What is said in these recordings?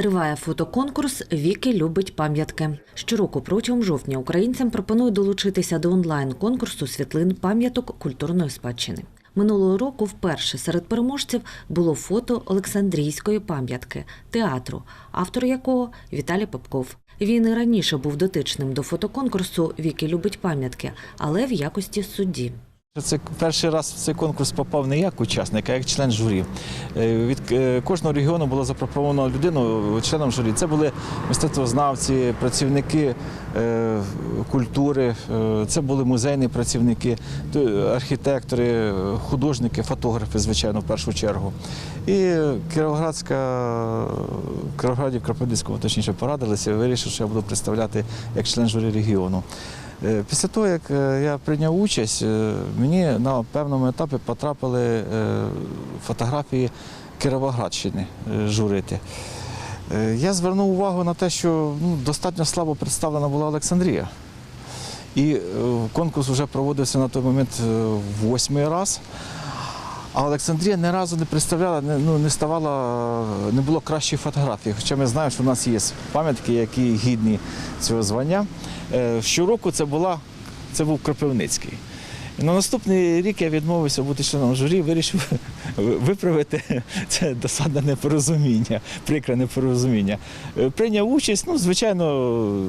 Триває фотоконкурс Віки любить пам'ятки. Щороку протягом жовтня українцям пропонують долучитися до онлайн-конкурсу світлин пам'яток культурної спадщини. Минулого року вперше серед переможців було фото Олександрійської пам'ятки театру, автор якого Віталій Попков. Він і раніше був дотичним до фотоконкурсу Віки любить пам'ятки, але в якості судді. Це перший раз в цей конкурс попав не як учасник, а як член журі. Е, Від е, кожного регіону було запропоновано людину членом журі. Це були мистецтвознавці, працівники е, культури, це були музейні працівники, архітектори, художники, фотографи, звичайно, в першу чергу. І Кіровоградська, в Кіровограді, в Кропивницькому, точніше, порадилися, вирішив, що я буду представляти як член журі регіону. Е, Після того, як е, я прийняв участь, е, мені на певному етапі потрапили фотографії Кіровоградщини журити. Я звернув увагу на те, що ну, достатньо слабо представлена була Олександрія. І конкурс вже проводився на той момент восьмий раз. А Олександрія ні разу не представляла, не, ну, не ставала, не було кращої фотографії. Хоча ми знаємо, що в нас є пам'ятки, які гідні цього звання. Е, Щороку це, була, це був Кропивницький. На наступний рік я відмовився бути членом журі, вирішив виправити це досадне непорозуміння, прикре непорозуміння. Е, Прийняв участь, ну, звичайно,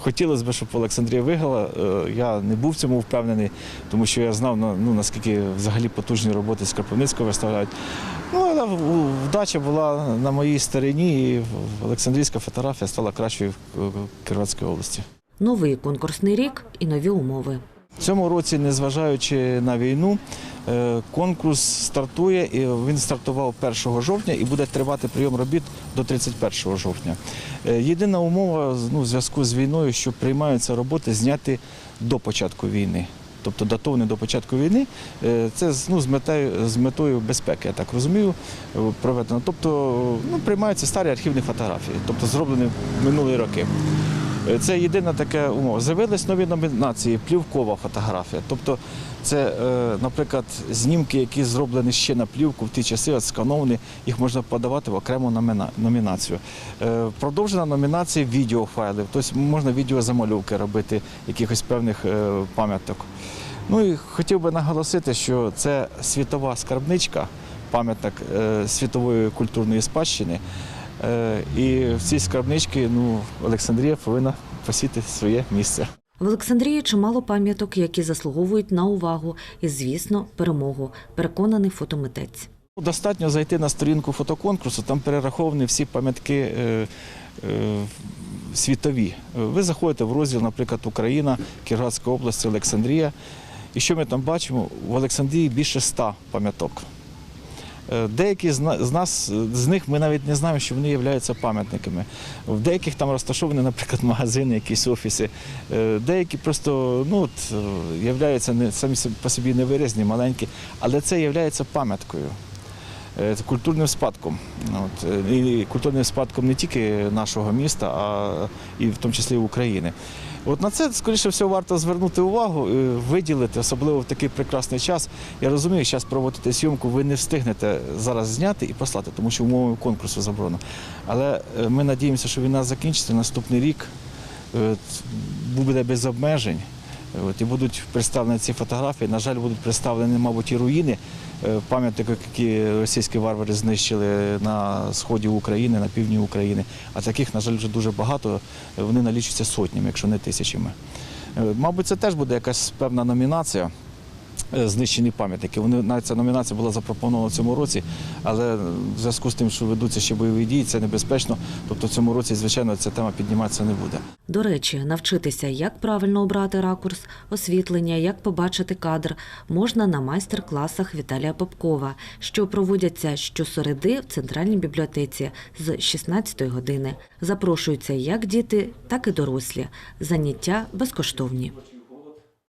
хотілося б, щоб Олександрія виграла. Е, Я не був цьому впевнений, тому що я знав, ну, наскільки взагалі потужні роботи з Кропивницького виставляють. Ну, але вдача була на моїй стороні, і Олександрійська фотографія стала кращою в Кіровоградській області. Новий конкурсний рік і нові умови. Цьому році, незважаючи на війну, е, конкурс стартує і він стартував 1 жовтня і буде тривати прийом робіт до 31 жовтня. Е, Єдина умова ну, в зв'язку з війною, що приймаються роботи зняти до початку війни. Тобто датовані до початку війни, Е, це ну, з, метою, з метою безпеки, я так розумію, проведено. Тобто ну, приймаються старі архівні фотографії, тобто зроблені минулі роки. Це єдина така умова. З'явились нові номінації, плівкова фотографія. Тобто це, е, наприклад, знімки, які зроблені ще на плівку в ті часи, от скановані, їх можна подавати в окрему номінацію. Е, Продовжена номінація відеофайлів, тобто можна відеозамальовки робити якихось певних е, пам'яток. Ну і хотів би наголосити, що це світова скарбничка, пам'яток світової культурної спадщини. Е, І в цій скарбничці ну, Олександрія повинна посіти своє місце. В Олександрії чимало пам'яток, які заслуговують на увагу і, звісно, перемогу. Переконаний фотомитець. Достатньо зайти на сторінку фотоконкурсу, там перераховані всі пам'ятки е, е, світові. Ви заходите в розділ, наприклад, Україна, Кіровоградська область, Олександрія. І що ми там бачимо? В Олександрії більше ста пам'яток. Е, Деякі з нас, з них ми навіть не знаємо, що вони являються пам'ятниками. В деяких там розташовані, наприклад, магазини, якісь офіси. Е, Деякі просто ну, от, е, являються не, самі по собі невиразні, маленькі, але це є пам'яткою. е, Культурним спадком. От, е, і культурним спадком не тільки нашого міста, а і в тому числі України. От на це, скоріше всього, варто звернути увагу, е, виділити, особливо в такий прекрасний час. Я розумію, зараз проводити зйомку, ви не встигнете зараз зняти і послати, тому що умови конкурсу заборонено. Але е, ми надіємося, що війна закінчиться наступний рік, е, буде без обмежень. От, і будуть представлені ці фотографії. На жаль, будуть представлені, мабуть, і руїни е, пам'ятників, які російські варвари знищили на сході України, на півдні України. А таких, на жаль, вже дуже багато. Вони налічуються сотнями, якщо не тисячами. Е, Мабуть, це теж буде якась певна номінація. Е, Знищені пам'ятники. Вони навіть ця номінація була запропонована в цьому році, але в зв'язку з тим, що ведуться ще бойові дії, це небезпечно. Тобто в цьому році, звичайно, ця тема підніматися не буде. До речі, навчитися, як правильно обрати ракурс, освітлення, як побачити кадр, можна на майстер-класах Віталія Попкова, що проводяться щосереди в центральній бібліотеці з 16 години. Запрошуються як діти, так і дорослі. Заняття безкоштовні.